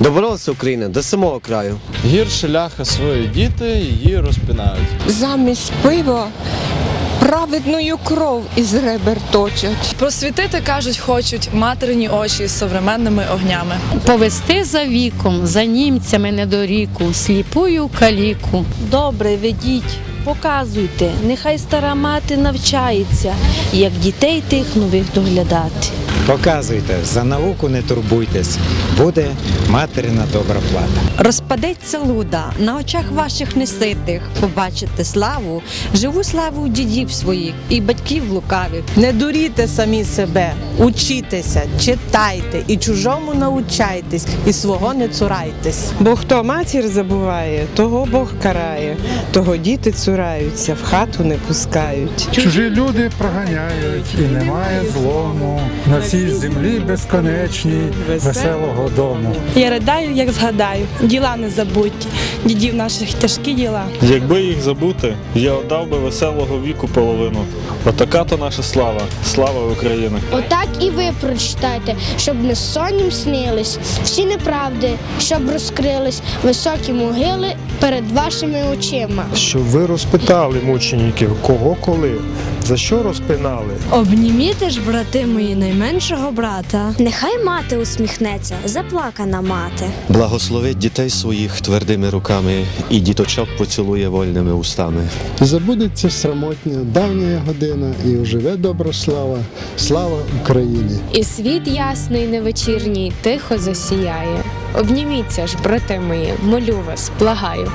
Доборолася Україна до самого краю. Гірше ляха свої діти її розпинають. Замість пива праведною кров із ребер точать. Просвітити, кажуть, хочуть материні очі з современними огнями. Повести за віком, за німцями недоріку, сліпую каліку. Добре, ведіть, показуйте. Нехай стара мати навчається, як дітей тих нових доглядати. Показуйте, за науку не турбуйтесь, буде материна добра плата. Розпадеться луда на очах ваших неситих. Побачите славу, живу славу дідів своїх і батьків лукавих. Не дуріте самі себе, учітеся, читайте і чужому научайтесь, і свого не цурайтесь. Бо хто матір забуває, того Бог карає, того діти цураються, в хату не пускають. Чужі люди проганяють, і немає злому. На цій землі безконечній, веселого дому. Я ридаю, як згадаю, діла не забуті, дідів наших тяжкі діла. Якби їх забути, я отдав би веселого віку половину. Отака то наша слава, слава України. Отак і ви прочитайте, щоб не соннім снились всі неправди, щоб розкрились високі могили перед вашими очима. Щоб ви розпитали мучеників, кого коли, за що розпинали. Обніміте ж, брати мої, найменшого брата. Нехай мати усміхнеться, заплакана мати. Благословить дітей своїх твердими руками і діточок поцілує вольними устами. Забудеться срамотня, давня година, і оживе добра слава. Слава Україні! І світ ясний невечірній тихо засіяє. Обніміться ж, брати мої, молю вас, благаю.